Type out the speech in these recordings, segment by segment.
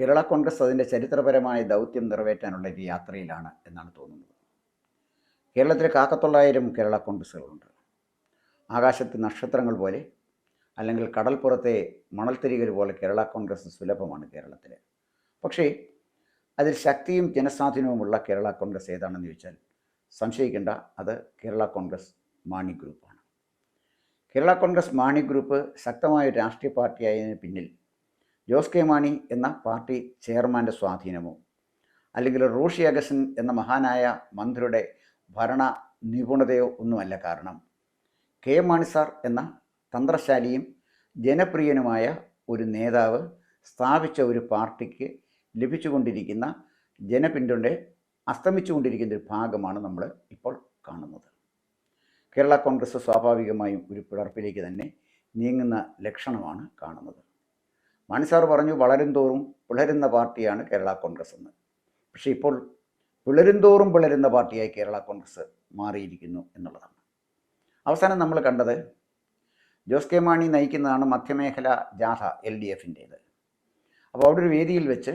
കേരള കോൺഗ്രസ് അതിന്റെ ചരിത്രപരമായ ദൗത്യം നിറവേറ്റാനുള്ള ഒരു യാത്രയിലാണ് എന്നാണ് തോന്നുന്നത്. കേരളത്തിൽ കാക്കത്തൊള്ളായിരം കേരള കോൺഗ്രസ്സുകളുണ്ട്. ആകാശത്ത് നക്ഷത്രങ്ങൾ പോലെ അല്ലെങ്കിൽ കടൽപ്പുറത്തെ മണൽത്തിരികൾ പോലെ കേരള കോൺഗ്രസ് സുലഭമാണ് കേരളത്തിൽ പക്ഷേ അതിൽ ശക്തിയും ജനസ്വാധീനവുമുള്ള കേരള കോൺഗ്രസ് ഏതാണെന്ന് ചോദിച്ചാൽ സംശയിക്കേണ്ട അത് കേരള കോൺഗ്രസ് മാണി ഗ്രൂപ്പാണ്. കേരള കോൺഗ്രസ് മാണി ഗ്രൂപ്പ് ശക്തമായ രാഷ്ട്രീയ പാർട്ടിയായതിന് പിന്നിൽ ജോസ് കെ മാണി എന്ന പാർട്ടി ചെയർമാന്റെ സ്വാധീനമോ അല്ലെങ്കിൽ റോഷി അഗസൻ എന്ന മഹാനായ മന്ത്രിയുടെ ഭരണ നിപുണതയോ ഒന്നുമല്ല കാരണം. കെ മാണി സാർ എന്ന തന്ത്രശാലിയും ജനപ്രിയനുമായ ഒരു നേതാവ് സ്ഥാപിച്ച ഒരു പാർട്ടിക്ക് ലഭിച്ചുകൊണ്ടിരിക്കുന്ന ജനപിന്തുണ അസ്തമിച്ചുകൊണ്ടിരിക്കുന്ന ഒരു ഭാഗമാണ് നമ്മൾ ഇപ്പോൾ കാണുന്നത്. കേരള കോൺഗ്രസ് സ്വാഭാവികമായും ഒരു പിളർപ്പിലേക്ക് തന്നെ നീങ്ങുന്ന ലക്ഷണമാണ് കാണുന്നത്. മാണിസാർ പറഞ്ഞു വളരും തോറും പിളരുന്ന പാർട്ടിയാണ് കേരള കോൺഗ്രസ് എന്ന്. പക്ഷേ ഇപ്പോൾ പിളരും തോറും പിളരുന്ന പാർട്ടിയായി കേരള കോൺഗ്രസ് മാറിയിരിക്കുന്നു എന്നുള്ളതാണ്. അവസാനം നമ്മൾ കണ്ടത് ജോസ് കെ മാണി നയിക്കുന്നതാണ് മധ്യമേഖല ജാഥ എൽ ഡി എഫിന്റേത്. അപ്പോൾ അവിടെ ഒരു വേദിയിൽ വെച്ച്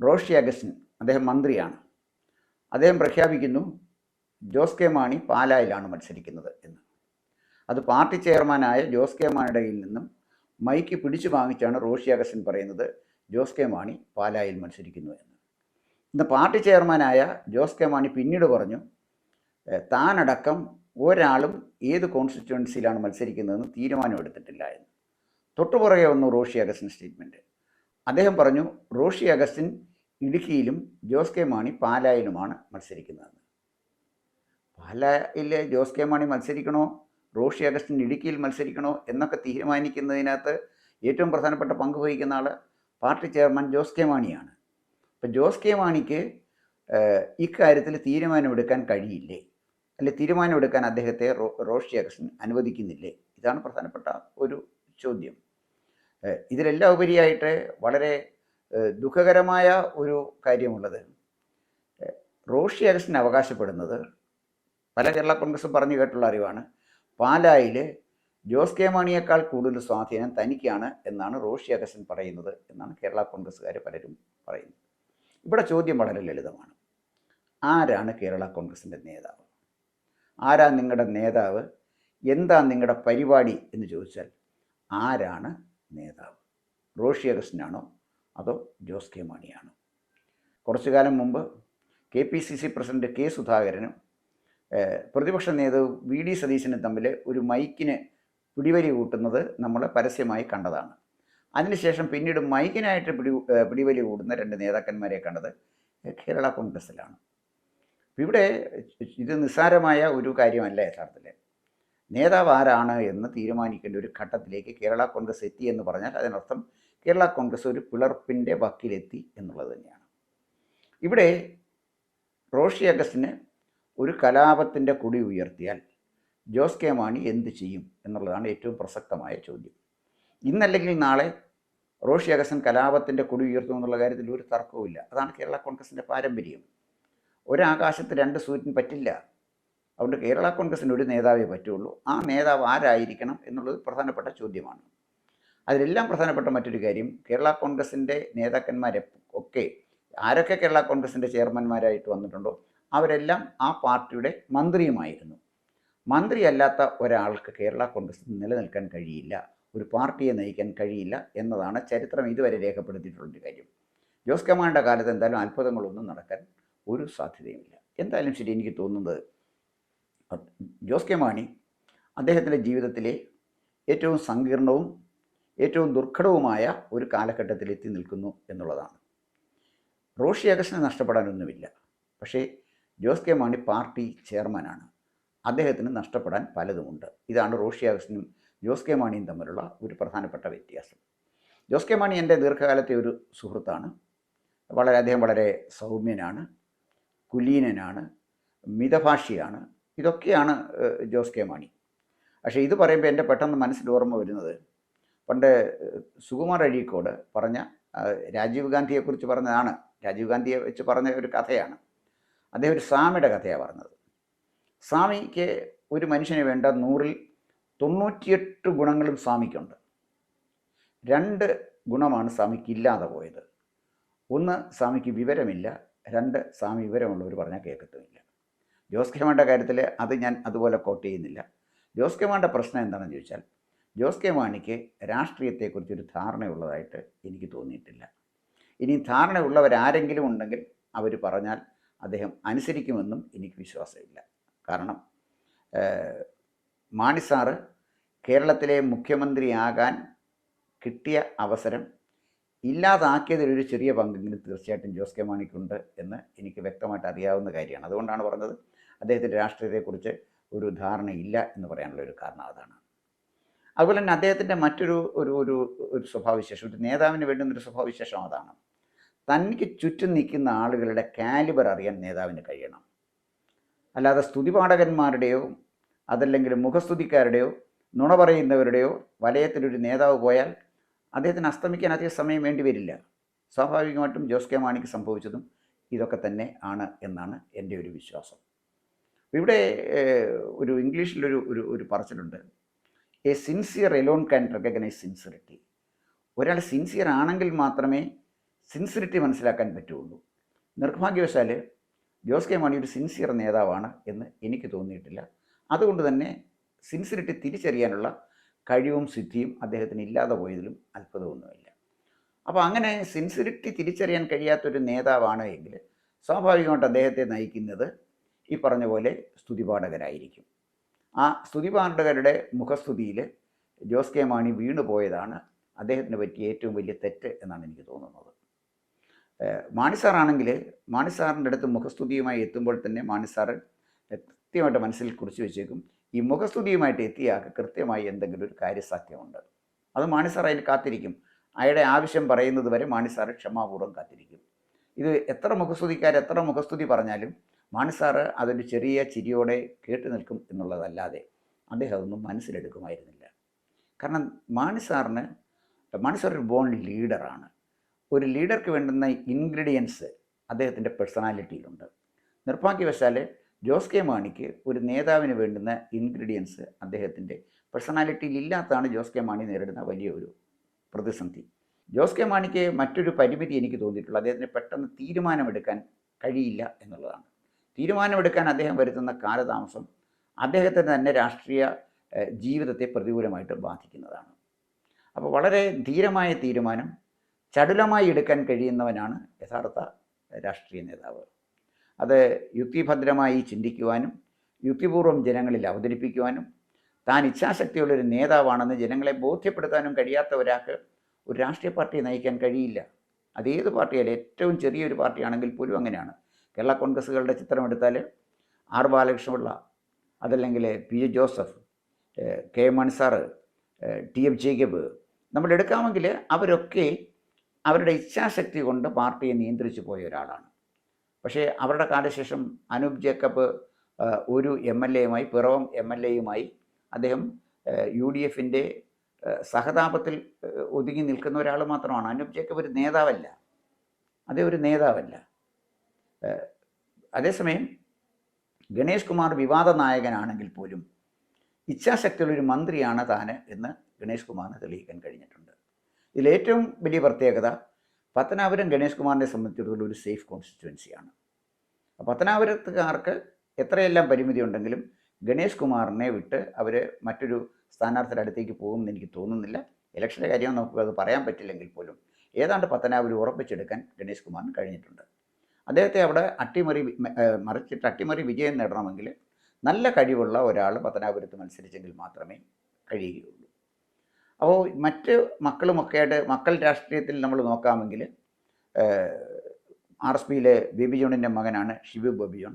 റോഷി അഗസ്റ്റിൻ അദ്ദേഹം മന്ത്രിയാണ്. അദ്ദേഹം പ്രഖ്യാപിക്കുന്നു ജോസ് കെ മാണി പാലായിലാണ് മത്സരിക്കുന്നത് എന്ന്. അത് പാർട്ടി ചെയർമാനായ ജോസ് കെ മാണിയുടെ കയ്യിൽ നിന്നും മൈക്ക് പിടിച്ചു വാങ്ങിച്ചാണ് റോഷി അഗസ്റ്റിൻ പറയുന്നത്. ജോസ് കെ മാണി പാലായിൽ മത്സരിക്കുന്നു എന്ന്. ഇന്ന് പാർട്ടി ചെയർമാനായ ജോസ് കെ മാണി പിന്നീട് പറഞ്ഞു താനടക്കം ഒരാളും ഏത് കോൺസ്റ്റിറ്റ്യുവൻസിയിലാണ് മത്സരിക്കുന്നതെന്ന് തീരുമാനമെടുത്തിട്ടില്ല എന്ന്. തൊട്ടുപുറകെ വന്നു റോഷി അഗസ്റ്റിൻ സ്റ്റേറ്റ്മെന്റ് അദ്ദേഹം പറഞ്ഞു റോഷി അഗസ്റ്റിൻ ഇടുക്കിയിലും ജോസ് കെ മാണി പാലായിലുമാണ് മത്സരിക്കുന്നതെന്ന്. പാലായിലെ ജോസ് കെ മാണി മത്സരിക്കണോ? റോഷി അഗസ്റ്റിൻ ഇടുക്കിയിൽ മത്സരിക്കണോ എന്നൊക്കെ തീരുമാനിക്കുന്നതിനകത്ത് ഏറ്റവും പ്രധാനപ്പെട്ട പങ്ക് വഹിക്കുന്ന ആൾ പാർട്ടി ചെയർമാൻ ജോസ് കെ മാണിയാണ്. അപ്പം ജോസ് കെ മാണിക്ക് ഇക്കാര്യത്തിൽ തീരുമാനമെടുക്കാൻ കഴിയില്ലേ? അല്ലെ തീരുമാനമെടുക്കാൻ അദ്ദേഹത്തെ റോ- റോഷി അഗസ്റ്റിൻ അനുവദിക്കുന്നില്ലേ? ഇതാണ് പ്രധാനപ്പെട്ട ഒരു ചോദ്യം. ഇതിലെല്ലാം ഉപരിയായിട്ട് വളരെ ദുഃഖകരമായ ഒരു കാര്യമുള്ളത്. റോഷി അഗസ്റ്റിൻ അവകാശപ്പെടുന്നത് പല കേരള കോൺഗ്രസും പറഞ്ഞു കേട്ടുള്ള അറിവാണ്. പാലായിൽ ജോസ് കെ മാണിയേക്കാൾ കൂടുതൽ സ്വാധീനം തനിക്കാണ് എന്നാണ് റോഷി അഗസൻ പറയുന്നത് എന്നാണ് കേരള കോൺഗ്രസ്സുകാർ പലരും പറയുന്നത്. ഇവിടെ ചോദ്യം വളരെ ലളിതമാണ്. ആരാണ് കേരള കോൺഗ്രസിന്റെ നേതാവ്? ആരാ നിങ്ങളുടെ നേതാവ്? എന്താ നിങ്ങളുടെ പരിപാടി എന്ന് ചോദിച്ചാൽ ആരാണ് നേതാവ്? റോഷി അഗസ്റ്റിനാണോ അതോ ജോസ് കെ മാണിയാണോ? കുറച്ചു കാലം മുമ്പ് K P C C president K സുധാകരനും പ്രതിപക്ഷ നേതാവ് വി ഡി സതീശനും തമ്മിൽ ഒരു മൈക്കിന് പിടിവലി കൂട്ടുന്നത് നമ്മൾ പരസ്യമായി കണ്ടതാണ്. അതിനുശേഷം പിന്നീട് മൈക്കിനായിട്ട് പിടി പിടിവലി കൂടുന്ന രണ്ട് നേതാക്കന്മാരെ കണ്ടത് കേരള കോൺഗ്രസ്സിലാണ്. ഇവിടെ ഇത് നിസ്സാരമായ ഒരു കാര്യമല്ല യഥാർത്ഥത്തിൽ. നേതാവ് ആരാണ് എന്ന് തീരുമാനിക്കേണ്ട ഒരു ഘട്ടത്തിലേക്ക് കേരള കോൺഗ്രസ് എത്തി എന്ന് പറഞ്ഞാൽ അതിനർത്ഥം കേരള കോൺഗ്രസ് ഒരു പിളർപ്പിന്റെ വക്കിലെത്തി എന്നുള്ളത് തന്നെയാണ്. ഇവിടെ റോഷി അഗസ്റ്റിന് ഒരു കലാപത്തിന്റെ കൊടി ഉയർത്തിയാൽ ജോസ് കെ മാണി എന്ത് ചെയ്യും എന്നുള്ളതാണ് ഏറ്റവും പ്രസക്തമായ ചോദ്യം. ഇന്നല്ലെങ്കിൽ നാളെ റോഷി അഗസൻ കലാപത്തിന്റെ കൊടി ഉയർത്തും എന്നുള്ള കാര്യത്തിൽ ഒരു തർക്കവുമില്ല. അതാണ് കേരള കോൺഗ്രസിന്റെ പാരമ്പര്യം. ഒരാകാശത്ത് രണ്ട് സൂര്യൻ പറ്റില്ല. അതുകൊണ്ട് കേരള കോൺഗ്രസിന് ഒരു നേതാവേ പറ്റുള്ളൂ. ആ നേതാവ് ആരായിരിക്കണം എന്നുള്ളത് പ്രധാനപ്പെട്ട ചോദ്യമാണ്. അതിലെല്ലാം പ്രധാനപ്പെട്ട മറ്റൊരു കാര്യം കേരള കോൺഗ്രസിന്റെ നേതാക്കന്മാരെ ഒക്കെ ആരൊക്കെ കേരള കോൺഗ്രസിന്റെ ചെയർമാന്മാരായിട്ട് വന്നിട്ടുണ്ടോ? അവരെല്ലാം ആ പാർട്ടിയുടെ മന്ത്രിയുമായിരുന്നു. മന്ത്രിയല്ലാത്ത ഒരാൾക്ക് കേരള കോൺഗ്രസ് നിലനിൽക്കാൻ കഴിയില്ല ഒരു പാർട്ടിയെ നയിക്കാൻ കഴിയില്ല എന്നതാണ് ചരിത്രം ഇതുവരെ രേഖപ്പെടുത്തിയിട്ടുള്ളൊരു കാര്യം. ജോസ് കമാൻഡ കാലത്ത് എന്തായാലും അത്ഭുതങ്ങളൊന്നും നടക്കാൻ ഒരു സാധ്യതയുമില്ല. എന്തായാലും ശരി എനിക്ക് തോന്നുന്നത് ജോസ് കെ മാണി അദ്ദേഹത്തിന്റെ ജീവിതത്തിലെ ഏറ്റവും സങ്കീർണവും ഏറ്റവും ദുർഘടവുമായ ഒരു കാലഘട്ടത്തിൽ എത്തി നിൽക്കുന്നു എന്നുള്ളതാണ്. റോഷി അഗസ്റ്റിനെ നഷ്ടപ്പെടാനൊന്നുമില്ല. പക്ഷേ ജോസ് കെ മാണി പാർട്ടി ചെയർമാനാണ്. അദ്ദേഹത്തിന് നഷ്ടപ്പെടാൻ പലതുമുണ്ട്. ഇതാണ് റോഷി അഗസ്റ്റിനും ജോസ് കെ മാണിയും തമ്മിലുള്ള ഒരു പ്രധാനപ്പെട്ട വ്യത്യാസം. ജോസ് കെ മാണി എന്റെ ദീർഘകാലത്തെ ഒരു സുഹൃത്താണ്. വളരെ അദ്ദേഹം വളരെ സൗമ്യനാണ് കുലീനനാണ് മിതഭാഷിയാണ്. ഇതൊക്കെയാണ് ജോസ് കെ മാണി. പക്ഷേ ഇത് പറയുമ്പോൾ എന്റെ പെട്ടെന്ന് മനസ്സിൽ ഓർമ്മ വരുന്നത് പണ്ട് സുകുമാർ അഴീക്കോട് പറഞ്ഞ രാജീവ് ഗാന്ധിയെക്കുറിച്ച് പറഞ്ഞതാണ്. രാജീവ് ഗാന്ധിയെ വെച്ച് പറഞ്ഞ ഒരു കഥയാണ്. അദ്ദേഹം ഒരു സ്വാമിയുടെ കഥയാണ് പറഞ്ഞത്. സ്വാമിക്ക് ഒരു മനുഷ്യന് വേണ്ട നൂറിൽ തൊണ്ണൂറ്റിയെട്ട് ഗുണങ്ങളും സ്വാമിക്കുണ്ട്. രണ്ട് ഗുണമാണ് സ്വാമിക്ക് ഇല്ലാതെ പോയത്. ഒന്ന് സ്വാമിക്ക് വിവരമില്ല. രണ്ട് സ്വാമി വിവരമുള്ളവർ പറഞ്ഞാൽ കേൾക്കത്തുമില്ല. ജോസ് കെ മാണിയുടെ കാര്യത്തിൽ അത് ഞാൻ അതുപോലെ കോട്ട് ചെയ്യുന്നില്ല. ജോസ് കെ പ്രശ്നം എന്താണെന്ന് ചോദിച്ചാൽ ജോസ് കെ മാണിക്ക് രാഷ്ട്രീയത്തെക്കുറിച്ചൊരു ധാരണയുള്ളതായിട്ട് എനിക്ക് തോന്നിയിട്ടില്ല. ഇനി ധാരണയുള്ളവരാരെങ്കിലും ഉണ്ടെങ്കിൽ അവർ പറഞ്ഞാൽ അനുസരിക്കുമെന്നും എനിക്ക് വിശ്വാസമില്ല. കാരണം മാണിസാറ് മാണി സാറ് കേരളത്തിലെ മുഖ്യമന്ത്രിയാകാൻ കിട്ടിയ അവസരം ഇല്ലാതാക്കിയതിലൊരു ചെറിയ പങ്കെങ്കിലും തീർച്ചയായിട്ടും ജോസ് കെ മാണിക്കുണ്ട് എന്ന് എനിക്ക് വ്യക്തമായിട്ട് അറിയാവുന്ന കാര്യമാണ്. അതുകൊണ്ടാണ് പറഞ്ഞത് അദ്ദേഹത്തിന്റെ രാഷ്ട്രീയത്തെക്കുറിച്ച് ഒരു ധാരണയില്ല എന്ന് പറയാനുള്ള ഒരു കാരണം അതാണ്. അതുപോലെ തന്നെ അദ്ദേഹത്തിന്റെ മറ്റൊരു ഒരു ഒരു ഒരു സ്വഭാവവിശേഷം ഒരു നേതാവിന് വേണ്ടുന്നൊരു സ്വഭാവവിശേഷം അതാണ്. തനിക്ക് ചുറ്റും നിൽക്കുന്ന ആളുകളുടെ കാലിബർ അറിയാൻ നേതാവിന് കഴിയണം. അല്ലാതെ സ്തുതിപാഠകന്മാരുടെയോ അതല്ലെങ്കിൽ മുഖസ്തുതിക്കാരുടെയോ നുണ പറയുന്നവരുടെയോ വലയത്തിലൊരു നേതാവ് പോയാൽ അദ്ദേഹത്തിന് അസ്തമിക്കാൻ അധികം സമയം വേണ്ടി വരില്ല. സ്വാഭാവികമായിട്ടും ജോസ് കെ മാണിക്ക് സംഭവിച്ചതും ഇതൊക്കെ തന്നെ ആണ് എന്നാണ് എന്റെ ഒരു വിശ്വാസം. ഇവിടെ ഒരു ഇംഗ്ലീഷിലൊരു ഒരു ഒരു പറച്ചിലുണ്ട്. A sincere alone can recognise sincerity. ഒരാൾ സിൻസിയർ ആണെങ്കിൽ മാത്രമേ സിൻസിയറിറ്റി മനസ്സിലാക്കാൻ പറ്റുള്ളൂ. നിർഭാഗ്യവശാൽ ജോസ് കെ മാണി ഒരു സിൻസിയർ നേതാവാണ് എന്ന് എനിക്ക് തോന്നിയിട്ടില്ല. അതുകൊണ്ട് തന്നെ സിൻസിയറിറ്റി തിരിച്ചറിയാനുള്ള കഴിവും സിദ്ധിയും അദ്ദേഹത്തിന് ഇല്ലാതെ പോയതിലും അത്ഭുതമൊന്നുമില്ല. അപ്പോൾ അങ്ങനെ സിൻസിയറിറ്റി തിരിച്ചറിയാൻ കഴിയാത്തൊരു നേതാവാണ് എങ്കിൽ സ്വാഭാവികമായിട്ട് അദ്ദേഹത്തെ നയിക്കുന്നത് ഈ പറഞ്ഞ പോലെ സ്തുതിപാഠകരായിരിക്കും. ആ സ്തുതിപാഠകരുടെ മുഖസ്തുതിയിൽ ജോസ് കെ മാണി വീണു പോയതാണ് അദ്ദേഹത്തിന് പറ്റിയ ഏറ്റവും വലിയ തെറ്റ് എന്നാണ് എനിക്ക് തോന്നുന്നത്. മാണി സാറാണെങ്കിൽ മാണി അടുത്ത് മുഖസ്തുതിയുമായി എത്തുമ്പോൾ തന്നെ മാണി കൃത്യമായിട്ട് മനസ്സിൽ കുറിച്ച് വെച്ചേക്കും. ഈ മുഖസ്തുതിയുമായിട്ട് എത്തിയ കൃത്യമായി എന്തെങ്കിലും ഒരു കാര്യസാധ്യമുണ്ട് അത് മാണി സാർ കാത്തിരിക്കും. അയാളുടെ ആവശ്യം പറയുന്നത് വരെ മാണി ക്ഷമാപൂർവം കാത്തിരിക്കും. ഇത് എത്ര മുഖസ്തുതിക്കാർ എത്ര മുഖസ്തുതി പറഞ്ഞാലും മാണി അതൊരു ചെറിയ ചിരിയോടെ കേട്ടു നിൽക്കും എന്നുള്ളതല്ലാതെ അദ്ദേഹം അതൊന്നും മനസ്സിലെടുക്കുമായിരുന്നില്ല. കാരണം മാണി സാറിന് മാണി സാർ ഒരു ബോൺ ലീഡറാണ് ഒരു ലീഡർക്ക് വേണ്ടുന്ന ഇൻഗ്രീഡിയൻസ് അദ്ദേഹത്തിന്റെ പേഴ്സണാലിറ്റിയിലുണ്ട്. നിർഭാഗ്യവശാൽ ജോസ് കെ മാണിക്ക് ഒരു നേതാവിന് വേണ്ടുന്ന ഇൻഗ്രീഡിയൻസ് അദ്ദേഹത്തിന്റെ പേഴ്സണാലിറ്റിയിൽ ഇല്ലാത്തതാണ് ജോസ് കെ മാണി നേരിടുന്ന വലിയ ഒരു പ്രതിസന്ധി. ജോസ് കെ മാണിക്ക് മറ്റൊരു പരിമിതി എനിക്ക് തോന്നിയിട്ടുള്ളത് അദ്ദേഹത്തിന് പെട്ടെന്ന് തീരുമാനമെടുക്കാൻ കഴിയില്ല എന്നുള്ളതാണ്. തീരുമാനമെടുക്കാൻ അദ്ദേഹം വരുത്തുന്ന കാലതാമസം അദ്ദേഹത്തിന്റെ തന്നെ രാഷ്ട്രീയ ജീവിതത്തെ പ്രതികൂലമായിട്ട് ബാധിക്കുന്നതാണ്. അപ്പോൾ വളരെ ധീരമായ തീരുമാനം ചടുലമായി എടുക്കാൻ കഴിയുന്നവനാണ് യഥാർത്ഥ രാഷ്ട്രീയ നേതാവ്. അത് യുക്തിഭദ്രമായി ചിന്തിക്കുവാനും യുക്തിപൂർവം ജനങ്ങളിൽ അവതരിപ്പിക്കുവാനും താൻ ഇച്ഛാശക്തിയുള്ളൊരു നേതാവാണെന്ന് ജനങ്ങളെ ബോധ്യപ്പെടുത്താനും കഴിയാത്ത ഒരാൾക്ക് ഒരു രാഷ്ട്രീയ പാർട്ടിയെ നയിക്കാൻ കഴിയില്ല. അതേത് പാർട്ടിയായാലും ഏറ്റവും ചെറിയൊരു പാർട്ടിയാണെങ്കിൽ പോലും അങ്ങനെയാണ്. കേരള കോൺഗ്രസ്സുകളുടെ ചിത്രം എടുത്താൽ ആർ ബാലകൃഷ്ണപിള്ള അതല്ലെങ്കിൽ പി എ ജോസഫ് കെ ഏഹ് ടി എം ജേക്കബ് നമ്മൾ എടുക്കാമെങ്കിൽ അവരൊക്കെ അവരുടെ ഇച്ഛാശക്തി കൊണ്ട് പാർട്ടിയെ നിയന്ത്രിച്ചു പോയ ഒരാളാണ്. പക്ഷേ അവരുടെ കാലശേഷം അനൂപ് ജേക്കബ് ഒരു എം എൽ എയുമായി പിറവം എം എൽ എയുമായി അദ്ദേഹം യു ഡി എഫിന്റെ സഹതാപത്തിൽ ഒതുങ്ങി നിൽക്കുന്ന ഒരാൾ മാത്രമാണ്. അനൂപ് ജേക്കബ് ഒരു നേതാവല്ല. അതേ ഒരു നേതാവല്ല. അതേസമയം ഗണേഷ് കുമാർ വിവാദ നായകനാണെങ്കിൽ പോലും ഇച്ഛാശക്തിയുള്ള ഒരു മന്ത്രിയാണ് താന് എന്ന് ഗണേഷ് കുമാറിന് തെളിയിക്കാൻ കഴിഞ്ഞിട്ടുണ്ട്. ഇതിലേറ്റവും വലിയ പ്രത്യേകത പത്തനാപുരം ഗണേഷ് കുമാറിനെ സംബന്ധിച്ചിടത്തോളം ഒരു സേഫ് കോൺസ്റ്റിറ്റുവൻസിയാണ് പത്തനാപുരത്തുകാർക്ക് എത്രയെല്ലാം പരിമിതി ഉണ്ടെങ്കിലും ഗണേഷ് കുമാറിനെ വിട്ട് അവർ മറ്റൊരു സ്ഥാനാർത്ഥിയുടെ അടുത്തേക്ക് പോകുമെന്ന് എനിക്ക് തോന്നുന്നില്ല. ഇലക്ഷന്റെ കാര്യം നമുക്ക് അത് പറയാൻ പറ്റില്ലെങ്കിൽ പോലും ഏതാണ്ട് പത്തനാപുരം ഉറപ്പിച്ചെടുക്കാൻ ഗണേഷ് കുമാറിന് കഴിഞ്ഞിട്ടുണ്ട്. അദ്ദേഹത്തെ അവിടെ അട്ടിമറി മറിച്ചിട്ട് അട്ടിമറി വിജയം നേടണമെങ്കിൽ നല്ല കഴിവുള്ള ഒരാൾ പത്തനാപുരത്ത് മത്സരിച്ചെങ്കിൽ മാത്രമേ കഴിയുകയുള്ളൂ. അപ്പോൾ മറ്റ് മക്കളുമൊക്കെ ആയിട്ട് മക്കൾ രാഷ്ട്രീയത്തിൽ നമ്മൾ നോക്കാമെങ്കിൽ ആർ എസ് പിയിലെ ബേബി ജോണിന്റെ മകനാണ് ഷിബു ബോബി ജോൺ.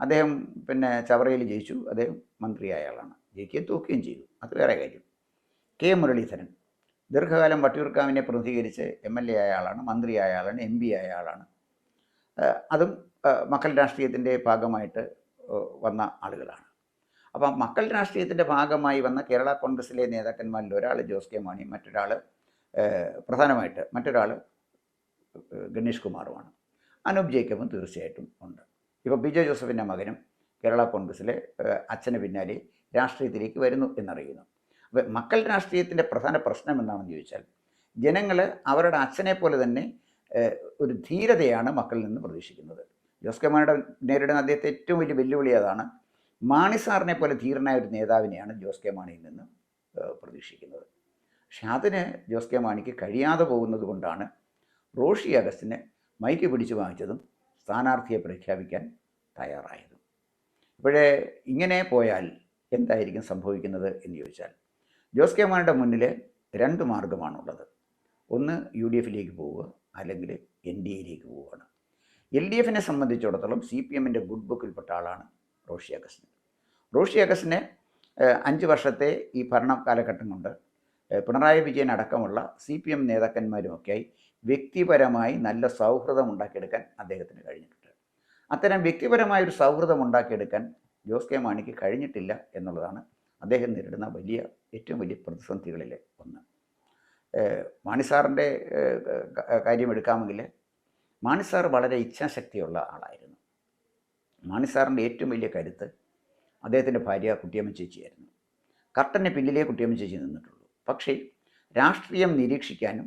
അദ്ദേഹം പിന്നെ ചവറയിൽ ജയിച്ചു. അദ്ദേഹം മന്ത്രിയായ ആളാണ് ജയിക്കുകയും തോക്കുകയും ചെയ്തു. അത് വേറെ കാര്യം. കെ മുരളീധരൻ ദീർഘകാലം വട്ടിയൂർക്കാവിനെ പ്രതിനിധീകരിച്ച് എം എൽ എ ആയ ആളാണ് മന്ത്രിയായ ആളാണ് എം പി ആയ ആളാണ്. അതും മക്കൾ രാഷ്ട്രീയത്തിന്റെ ഭാഗമായിട്ട് വന്ന ആളുകളാണ്. അപ്പം മക്കൾ രാഷ്ട്രീയത്തിന്റെ ഭാഗമായി വന്ന കേരള കോൺഗ്രസിലെ നേതാക്കന്മാരിൽ ഒരാൾ ജോസ് കെ മാണി മറ്റൊരാൾ പ്രധാനമായിട്ട് മറ്റൊരാൾ ഗണേഷ് കുമാറുമാണ്. അനൂപ് ജേക്കബും തീർച്ചയായിട്ടും ഉണ്ട്. ഇപ്പോൾ ബി ജോസഫിന്റെ മകനും കേരള കോൺഗ്രസിലെ അച്ഛന് പിന്നാലെ രാഷ്ട്രീയത്തിലേക്ക് വരുന്നു എന്നറിയുന്നു. അപ്പോൾ മക്കൾ രാഷ്ട്രീയത്തിന്റെ പ്രധാന പ്രശ്നം എന്താണെന്ന് ചോദിച്ചാൽ ജനങ്ങൾ അവരുടെ അച്ഛനെ പോലെ തന്നെ ഒരു ധീരതയാണ് മക്കളിൽ നിന്ന് പ്രതീക്ഷിക്കുന്നത്. ജോസ് കെ മാണിയുടെ നേരിടുന്ന അദ്ദേഹത്തെ ഏറ്റവും വലിയ വെല്ലുവിളി അതാണ് മാണി സാറിനെ പോലെ ധീരനായ ഒരു നേതാവിനെയാണ് ജോസ് കെ മാണിയിൽ നിന്ന് പ്രതീക്ഷിക്കുന്നത്. പക്ഷെ അതിന് ജോസ് കെ മാണിക്ക് കഴിയാതെ പോകുന്നത് കൊണ്ടാണ് റോഷി അഗസ്റ്റിനെ മൈക്ക് പിടിച്ചു വാങ്ങിച്ചതും സ്ഥാനാർത്ഥിയെ പ്രഖ്യാപിക്കാൻ തയ്യാറായതും. ഇപ്പോഴേ ഇങ്ങനെ പോയാൽ എന്തായിരിക്കും സംഭവിക്കുന്നത് എന്ന് ചോദിച്ചാൽ ജോസ് കെ മാണിയുടെ മുന്നിൽ രണ്ട് മാർഗമാണുള്ളത് ഒന്ന് യു ഡി എഫിലേക്ക് പോവുക അല്ലെങ്കിൽ എൻ ഡി എയിലേക്ക് പോവുകയാണ്. എൽ ഡി എഫിനെ സംബന്ധിച്ചിടത്തോളം സി പി എമ്മിന്റെ ഗുഡ് ബുക്കിൽപ്പെട്ട ആളാണ് റോഷി അഗസ്റ്റിന് റോഷി അഗസ്റ്റിന് അഞ്ച് വർഷത്തെ ഈ ഭരണ കാലഘട്ടം കൊണ്ട് പിണറായി വിജയൻ അടക്കമുള്ള സി പി എം നേതാക്കന്മാരുമൊക്കെയായി വ്യക്തിപരമായി നല്ല സൗഹൃദം ഉണ്ടാക്കിയെടുക്കാൻ അദ്ദേഹത്തിന് കഴിഞ്ഞിട്ടുണ്ട്. അത്തരം വ്യക്തിപരമായ ഒരു സൗഹൃദം ഉണ്ടാക്കിയെടുക്കാൻ ജോസ് കെ മാണിക്ക് കഴിഞ്ഞിട്ടില്ല എന്നുള്ളതാണ് അദ്ദേഹം നേരിടുന്ന വലിയ ഏറ്റവും വലിയ പ്രതിസന്ധികളിലെ ഒന്ന്. മാണിസാറിന്റെ കാര്യം എടുക്കാമെങ്കിൽ മാണി സാർ വളരെ ഇച്ഛാശക്തിയുള്ള ആളായിരുന്നു. മാണി സാറിന്റെ ഏറ്റവും വലിയ കരുത്ത് അദ്ദേഹത്തിന്റെ ഭാര്യ കുട്ടിയമ്മ ചേച്ചിയായിരുന്നു. കർട്ടന്റെ പിന്നിലേ കുട്ടിയമ്മ ചേച്ചി നിന്നിട്ടുള്ളൂ. പക്ഷേ രാഷ്ട്രീയം നിരീക്ഷിക്കാനും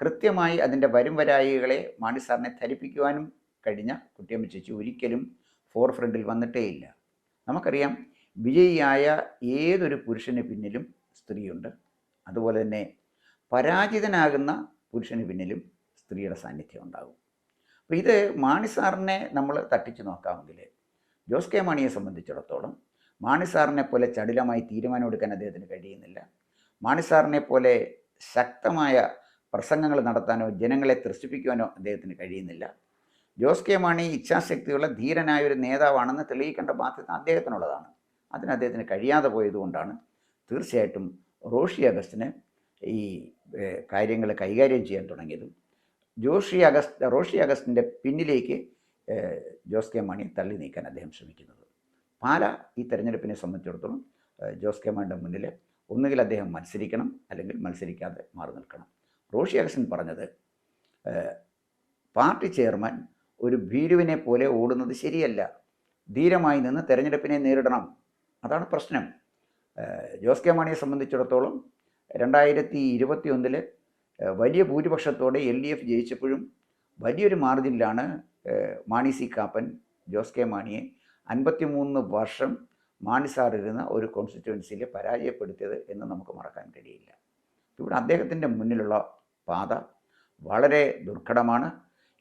കൃത്യമായി അതിന്റെ വരും വരായികളെ മാണി സാറിനെ ധരിപ്പിക്കുവാനും കഴിഞ്ഞ കുട്ടിയമ്മ ചേച്ചി ഒരിക്കലും ഫോർ ഫ്രണ്ടിൽ വന്നിട്ടേയില്ല. നമുക്കറിയാം വിജയിയായ ഏതൊരു പുരുഷന് പിന്നിലും സ്ത്രീയുണ്ട്. അതുപോലെ തന്നെ പരാജിതനാകുന്ന പുരുഷന് പിന്നിലും സ്ത്രീയുടെ സാന്നിധ്യം ഉണ്ടാകും. അപ്പോൾ ഇത് മാണി സാറിനെ നമ്മൾ തട്ടിച്ചു നോക്കാമെങ്കിൽ ജോസ് കെ മാണിയെ സംബന്ധിച്ചിടത്തോളം മാണി സാറിനെ പോലെ ചടിലമായി തീരുമാനമെടുക്കാൻ അദ്ദേഹത്തിന് കഴിയുന്നില്ല. മാണി സാറിനെ പോലെ ശക്തമായ പ്രസംഗങ്ങൾ നടത്താനോ ജനങ്ങളെ ത്രസിപ്പിക്കുവാനോ അദ്ദേഹത്തിന് കഴിയുന്നില്ല. ജോസ് കെ മാണി ഇച്ഛാശക്തിയുള്ള ധീരനായ ഒരു നേതാവാണെന്ന് തെളിയിക്കേണ്ട ബാധ്യത അദ്ദേഹത്തിനുള്ളതാണ്. അതിന് അദ്ദേഹത്തിന് കഴിയാതെ പോയതുകൊണ്ടാണ് തീർച്ചയായിട്ടും റോഷി അഗസ്റ്റിന് ഈ കാര്യങ്ങൾ കൈകാര്യം ചെയ്യാൻ തുടങ്ങിയതും. ജോഷി അഗസ്റ്റ് റോഷി അഗസ്റ്റിന്റെ പിന്നിലേക്ക് ജോസ് കെ മാണിയെ തള്ളി നീക്കാൻ അദ്ദേഹം ശ്രമിക്കുന്നത്. പാല ഈ തെരഞ്ഞെടുപ്പിനെ സംബന്ധിച്ചിടത്തോളം ജോസ് കെ മാണിയുടെ മുന്നിൽ ഒന്നുകിൽ അദ്ദേഹം മത്സരിക്കണം അല്ലെങ്കിൽ മത്സരിക്കാതെ മാറി നിൽക്കണം. റോഷി അഗസ്റ്റൻ പറഞ്ഞത് പാർട്ടി ചെയർമാൻ ഒരു ഭീരുവിനെ പോലെ ഓടുന്നത് ശരിയല്ല. ധീരമായി നിന്ന് തെരഞ്ഞെടുപ്പിനെ നേരിടണം. അതാണ് പ്രശ്നം. ജോസ് കെ മാണിയെ സംബന്ധിച്ചിടത്തോളം രണ്ടായിരത്തി ഇരുപത്തി ഒന്നിൽ വലിയ ഭൂരിപക്ഷത്തോടെ എൽ ഡി എഫ് ജയിച്ചപ്പോഴും വലിയൊരു മാർജിനിലാണ് മാണി സി കാപ്പൻ ജോസ് കെ മാണിയെ അൻപത്തിമൂന്ന് വർഷം മാണി സാർ ഇരുന്ന ഒരു കോൺസ്റ്റിറ്റ്യുവൻസിയിൽ പരാജയപ്പെടുത്തിയത് എന്ന് നമുക്ക് മറക്കാൻ കഴിയില്ല. ഇവിടെ അദ്ദേഹത്തിന്റെ മുന്നിലുള്ള പാത വളരെ ദുർഘടമാണ്.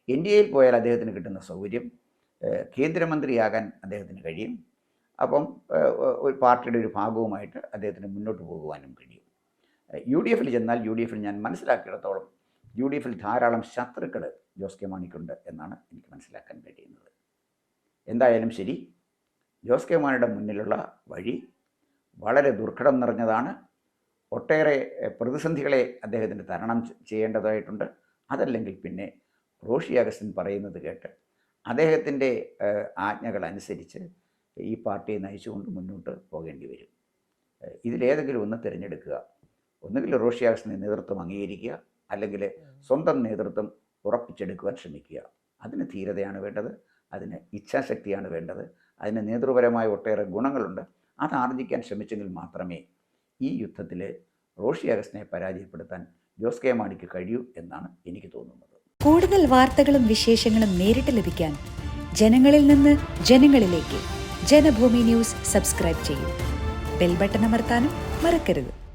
എൻ ഡി എയിൽ പോയാൽ അദ്ദേഹത്തിന് കിട്ടുന്ന സൗകര്യം കേന്ദ്രമന്ത്രിയാകാൻ അദ്ദേഹത്തിന് കഴിയും. അപ്പം ഒരു പാർട്ടിയുടെ ഒരു ഭാഗവുമായിട്ട് അദ്ദേഹത്തിന് മുന്നോട്ട് പോകുവാനും കഴിയും. യു ഡി എഫിൽ ചെന്നാൽ യു ഡി എഫിൽ ഞാൻ മനസ്സിലാക്കിയിടത്തോളം യു ഡി എഫിൽ ധാരാളം ശത്രുക്കൾ ജോസ് കെ മാണിക്കുണ്ട് എന്നാണ് എനിക്ക് മനസ്സിലാക്കാൻ കഴിയുന്നത്. എന്തായാലും ശരി ജോസ് കെ മാണിയുടെ മുന്നിലുള്ള വഴി വളരെ ദുർഘടം നിറഞ്ഞതാണ്. ഒട്ടേറെ പ്രതിസന്ധികളെ അദ്ദേഹത്തിന് തരണം ചെയ്യേണ്ടതായിട്ടുണ്ട്. അതല്ലെങ്കിൽ പിന്നെ റോഷി അഗസ്റ്റിൻ പറയുന്നത് കേട്ട് അദ്ദേഹത്തിന്റെ ആജ്ഞകൾ അനുസരിച്ച് ഈ പാർട്ടിയെ നയിച്ചുകൊണ്ട് മുന്നോട്ട് പോകേണ്ടി വരും. ഇതിലേതെങ്കിലും ഒന്ന് തിരഞ്ഞെടുക്കുക. ഒന്നുകിൽ റോഷി അഗസ്റ്റിന്റെ നേതൃത്വം അംഗീകരിക്കുക. അല്ലെങ്കിൽ സ്വന്തം നേതൃത്വം ഉറപ്പിച്ചെടുക്കുവാൻ ശ്രമിക്കുക. അതിന് ധീരതയാണ് വേണ്ടത്. അതിന് ഇച്ഛാശക്തിയാണ് വേണ്ടത്. അതിന് നേതൃപരമായ ഒട്ടേറെ ഗുണങ്ങളുണ്ട്. അത് ആർജിക്കാൻ ശ്രമിച്ചെങ്കിൽ മാത്രമേ ഈ യുദ്ധത്തിൽ റോഷി അഗസ്റ്റിനെ പരാജയപ്പെടുത്താൻ ജോസ് കെ മാണിക്ക് കഴിയൂ എന്നാണ് എനിക്ക് തോന്നുന്നത്. കൂടുതൽ വാർത്തകളും വിശേഷങ്ങളും നേരിട്ട് ലഭിക്കാൻ ജനങ്ങളിൽ നിന്ന് ജനങ്ങളിലേക്ക് ജനഭൂമി ന്യൂസ് സബ്സ്ക്രൈബ് ചെയ്യൂ. ബെൽ ബട്ടൺ അമർത്താനും മറക്കരുത്.